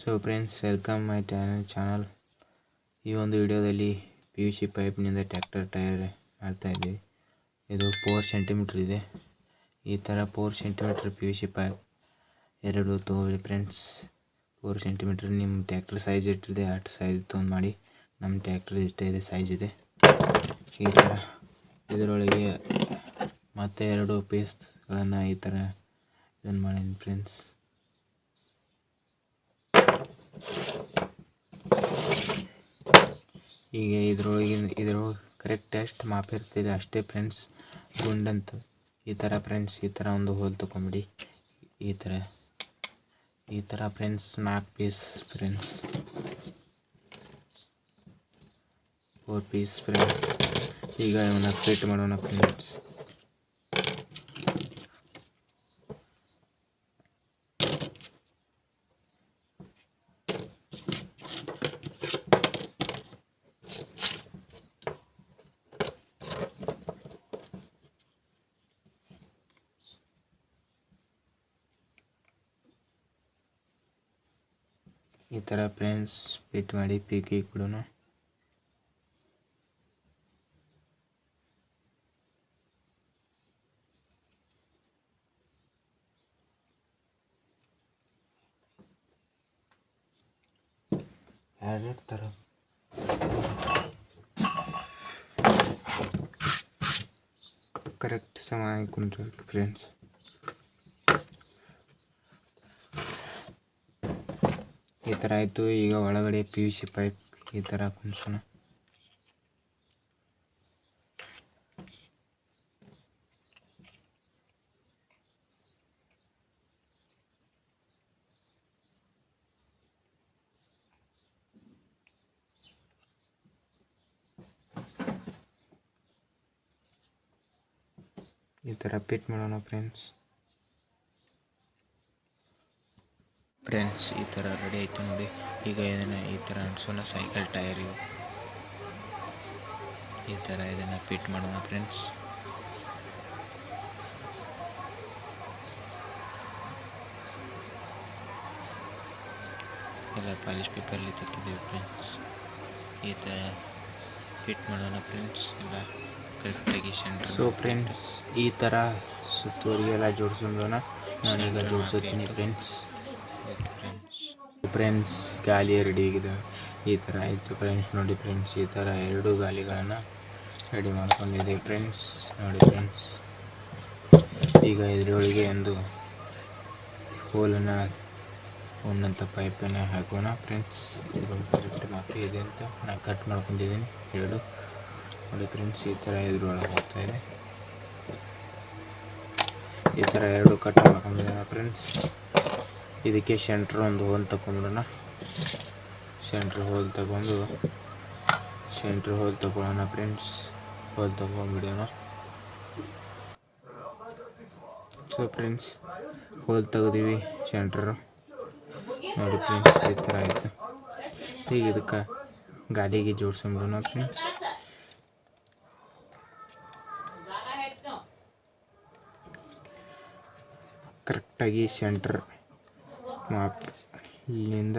So friends welcome my channel channel ಈ ಒಂದು ವಿಡಿಯೋದಲ್ಲಿ ಪಿ ಯು ಸಿ ಪೈಪ್ನಿಂದ ಟ್ಯಾಕ್ಟರ್ ಟೈರ್ ಮಾಡ್ತಾ ಇದ್ದೀವಿ. ಇದು ಫೋರ್ ಸೆಂಟಿಮೀಟ್ರ್ ಇದೆ. ಈ ಥರ four centimetre P U C pipe ಎರಡು ತೊಗೊಳ್ಳಿ ಫ್ರೆಂಡ್ಸ್ ಫೋರ್ ಸೆಂಟಿಮೀಟ್ರ್ ನಿಮ್ಮ ಟ್ಯಾಕ್ಟ್ರ್ ಸೈಜ್ ಇಟ್ಟಿದೆ ಅಷ್ಟು ಸೈಜ್ ತೊಗೊಂಡು ಮಾಡಿ ನಮ್ಮ ಟ್ಯಾಕ್ಟ್ರ್ ಇಷ್ಟೇ ಇದೆ ಸೈಜ್ ಇದೆ. ಈ ಥರ ಇದರೊಳಗೆ ಮತ್ತೆ ಎರಡು ಪೀಸ್ಗಳನ್ನು ಈ ಥರ ಇದನ್ನು ಮಾಡಿದ್ದೀನಿ ಫ್ರೆಂಡ್ಸ್ ಈಗ ಇದ್ರೊಳಗಿನ ಇದ್ರೊಳಗೆ ಕರೆಕ್ಟ್ ಎಷ್ಟು ಮಾಪ್ ಇರ್ತಿದೆ ಅಷ್ಟೇ ಫ್ರೆಂಡ್ಸ್ ಗುಂಡಂತ. ಈ ಥರ ಫ್ರೆಂಡ್ಸ್ ಈ ಥರ ಒಂದು ಹೋಲ್ ತೊಗೊಂಬಿಡಿ. ಈ ಥರ ಈ ಥರ ಫ್ರೆಂಡ್ಸ್ ನಾಲ್ಕು piece friends four piece friends ಈಗ ಇವನ್ನ ಫಿಟ್ ಮಾಡೋಣ ಫ್ರೆಂಡ್ಸ್ ಈ ಥರ ಫ್ರೆಂಡ್ಸ್ ಫಿಟ್ ಮಾಡಿ ಪೀಕಿ ಕೊಡೋಣ ಎರಡೆರಡು ಥರ ಕರೆಕ್ಟ್ ಸಮಯ ಕುಂದ್ರಬೇಕು ಫ್ರೆಂಡ್ಸ್ ಈ ಥರ ಆಯಿತು. ಈಗ ಒಳಗಡೆ ಪಿ ಯು ಸಿ ಪೈಪ್ ಈ ಥರ ಕುಂದ್ಸೋಣ ಈ ಥರ ಪಿಟ್ ಮಾಡೋಣ ಫ್ರೆಂಡ್ಸ್ ಫ್ರೆಂಡ್ಸ್ ಈ ಥರ ರೆಡಿ ಆಯಿತು ನೋಡಿ. ಈಗ ಇದನ್ನು ಈ ಥರ ಅನ್ಸೋಣ ಸೈಕಲ್ ಟೈರ್ ಇವು. ಈ ಥರ ಇದನ್ನು ಫಿಟ್ ಮಾಡೋಣ ಫ್ರೆಂಡ್ಸ್ ಎಲ್ಲ ಪಾಲಿಶ್ ಪೇಪರಲ್ಲಿ ತೆಗೆದಿದ್ದೀವಿ ಫ್ರೆಂಡ್ಸ್ ಈ ಥರ ಫಿಟ್ ಮಾಡೋಣ ಫ್ರೆಂಡ್ಸ್ ಎಲ್ಲ ಕರೆಕ್ಟಾಗಿ ಸೆಂಟ್ರ್ ಸೊ ಫ್ರೆಂಡ್ಸ್ ಈ ಥರ ಸುತ್ತುವರಿಗೆಲ್ಲ ಜೋಡಿಸೋಣ ನಾನೀಗ ಜೋಡಿಸುತ್ತೀನಿ ಫ್ರೆಂಡ್ಸ್ ಫ್ರೆಂಡ್ಸ್ ಗಾಲಿ ರೆಡಿ ಆಗಿದೆ ಈ ಥರ ಆಯಿತು ಫ್ರೆಂಡ್ಸ್ ನೋಡಿ ಫ್ರೆಂಡ್ಸ್ ಈ ಥರ ಎರಡು ಗಾಲಿಗಳನ್ನು ರೆಡಿ ಮಾಡ್ಕೊಂಡಿದೆ. ಫ್ರೆಂಡ್ಸ್ ನೋಡಿ ಫ್ರೆಂಡ್ಸ್ ಈಗ ಇದರೊಳಗೆ ಒಂದು ಹೋಲನ್ನು ಉನ್ನತ ಪೈಪನ್ನು ಹಾಕೋಣ. ಫ್ರೆಂಡ್ಸ್ ಕರೆಕ್ಟ್ ಮಾತ್ರ ಇದೆ ಅಂತ ನಾನು ಕಟ್ ಮಾಡ್ಕೊಂಡಿದ್ದೀನಿ. ಎರಡು. ನೋಡಿ ಫ್ರೆಂಡ್ಸ್ ಈ ಥರ ಇದ್ರೊಳಗೆ ಹೋಗ್ತಾ ಇದೆ. ಈ ಥರ ಎರಡು ಕಟ್ ಮಾಡ್ಕೊಂಡಿದ್ದೀನಿ. ಫ್ರೆಂಡ್ಸ್ ಇದಕ್ಕೆ ಸೆಂಟ್ರ್ ಒಂದು ಹೋಲ್ ತಗೊಂಬಿಡೋಣ ಸೆಂಟ್ರ್ ಹೋಲ್ ತಗೊಂಡು ಸೆಂಟ್ರ್ ಹೋಲ್ ತಗೊಳ್ಳೋಣ ಫ್ರೆಂಡ್ಸ್ ಹೋಲ್ ತಗೊಂಡ್ಬಿಡೋಣ. ಸೊ ಫ್ರೆಂಡ್ಸ್ ಹೋಲ್ ತೆಗ್ದೀವಿ ಸೆಂಟ್ರ್ ನೋಡಿ ಫ್ರೆಂಡ್ಸ್ ಈ ಥರ ಆಯಿತು. ಈಗ ಇದಕ್ಕೆ ಗಾಡಿಗೆ ಜೋಡ್ಸ್ಕೊಂಬಿಡೋಣ ಫ್ರೆಂಡ್ಸ್ ಕರೆಕ್ಟಾಗಿ ಸೆಂಟ್ರ್ ಮಾಪ್ ಇಲ್ಲಿಂದ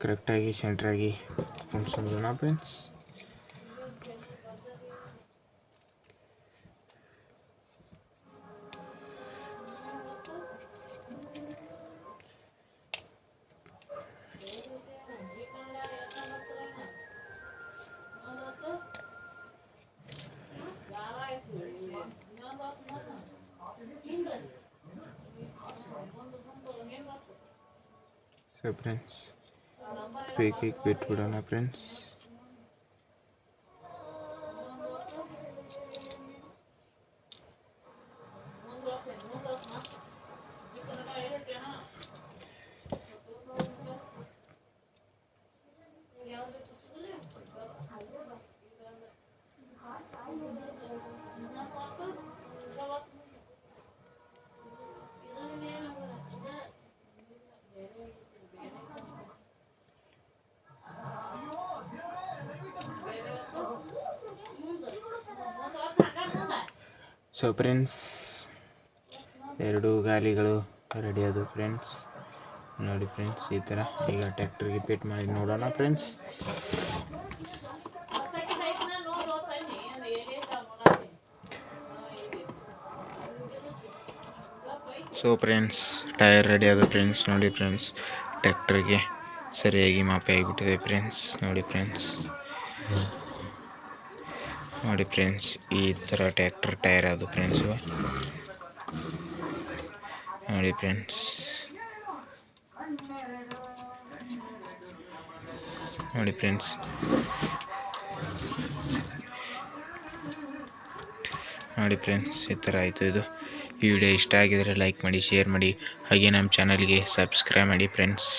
ಕರೆಕ್ಟಾಗಿ ಸೆಂಟ್ರಾಗಿ ಫಂಕ್ಷನ್ ಫ್ರೆಂಡ್ಸ್ ಸೊ ಫ್ರೆಂಡ್ಸ್ ಬೇಕಿಗೆ ಬಿಟ್ಬಿಡೋಣ ಫ್ರೆಂಡ್ಸ್ ಸೊ ಫ್ರೆಂಡ್ಸ್ ಎರಡು ಗಾಲಿಗಳು ರೆಡಿ ಅದು ಫ್ರೆಂಡ್ಸ್ ನೋಡಿ ಫ್ರೆಂಡ್ಸ್ ಈ ಥರ ಈಗ ಟ್ಯಾಕ್ಟ್ರಿಗೆ ಫಿಟ್ ಮಾಡಿ ನೋಡೋಣ friends so friends tyre ready ಅದು ಫ್ರೆಂಡ್ಸ್ ನೋಡಿ ಫ್ರೆಂಡ್ಸ್ ಟ್ಯಾಕ್ಟ್ರಿಗೆ ಸರಿಯಾಗಿ ಮಾಪೆ ಆಗಿಬಿಟ್ಟಿದೆ ಫ್ರೆಂಡ್ಸ್ ನೋಡಿ ಫ್ರೆಂಡ್ಸ್ ನೋಡಿ ಫ್ರೆಂಡ್ಸ್, ಈ ಥರ ಟ್ಯಾಕ್ಟರ್ ಟೈರ್ ಅದು ಫ್ರೆಂಡ್ಸ್. ನೋಡಿ ಫ್ರೆಂಡ್ಸ್. ನೋಡಿ ಫ್ರೆಂಡ್ಸ್. ನೋಡಿ ಫ್ರೆಂಡ್ಸ್, ಈ ಥರ ಆಯಿತು ಇದು. ಈ ವಿಡಿಯೋ ಇಷ್ಟ ಆಗಿದರೆ ಲೈಕ್ ಮಾಡಿ, ಶೇರ್ ಮಾಡಿ. ಹಾಗೆ ನಮ್ಮ ಚಾನಲ್ಗೆ ಸಬ್ಸ್ಕ್ರೈಬ್ ಮಾಡಿ ಫ್ರೆಂಡ್ಸ್.